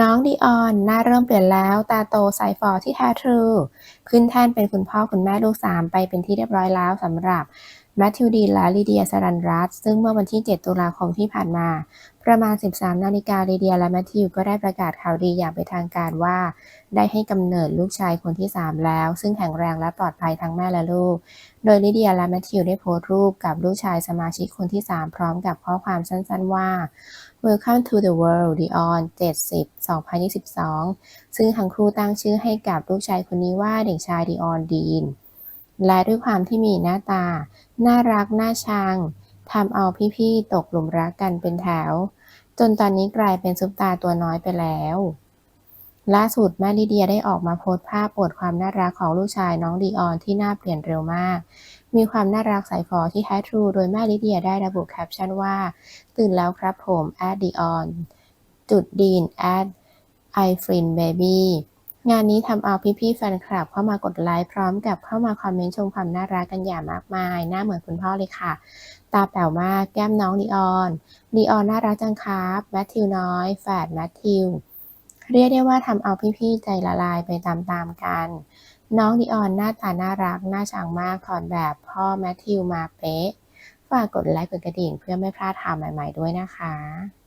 น้องดิออนหน้าเริ่มเปลี่ยนแล้ว ตาโตใส่ฟอที่แท้ทรู ขึ้นแท่นเป็นคุณพ่อคุณแม่ลูกสามไปเป็นที่เรียบร้อยแล้วสำหรับ แมทธิวดีนและลีเดียสรันรัตซึ่งเมื่อวันที่ 7 ตุลาคมที่ผ่านมา ประมาณ 13 นาฬิกาลีเดียและแมทธิวก็ได้ประกาศข่าวดีอย่างเป็นทางการว่า ได้ให้กำเนิดลูกชายคนที่ 3 แล้ว ซึ่งแข็งแรงและปลอดภัยทั้งแม่และลูก โดยลิเดียและแมทธิวได้โพสต์รูปกับลูกชายสมาชิกคนที่ 3 พร้อมกับข้อความสั้นๆว่า Welcome to the world Dion 70 2022 ซึ่งทั้งคู่ตั้งชื่อให้กับลูกชายคนนี้ว่าเด็กชายดิออนดีน และด้วยความที่มีหน้าตา น่ารักน่าชังทำเอาพี่ๆตกหลุมรักกันเป็นแถว จนตอนนี้กลายเป็นซุปตาตัวน้อยไปแล้วล่าสุดแม่ลิเดียได้ออกมาโพสต์ภาพอวดความน่ารักของลูกชายน้องดีออนที่หน้าเปลี่ยนเร็วมาก มีความน่ารักใสฟอที่แท้ทรูโดยแม่ลิเดียได้ระบุแคปชั่นว่า ตื่นแล้วครับผม at dion จุดดีน at i f r i n baby งานนี้ทำเอาพี่ๆแฟนคลับเข้ามากดไลค์พร้อมกับเข้ามาคอมเมนต์ชมความน่ารักกันอย่างมากมายหน้าเหมือนคุณพ่อเลยค่ะ ตาแป๋วมากแก้มน้องดีออนดีออนน่ารักจังครับแมทธิวน้อยแฝดแมทธิวเรียกได้ว่าทำเอาพี่ๆใจละลายไปตามๆกัน น้องดีออนหน้าตาน่ารักน่าชังมากถอดแบบพ่อแมทธิวมาเป๊ะฝากกดไลค์กดกระดิ่งเพื่อไม่พลาดข่าวใหม่ ๆด้วยนะคะ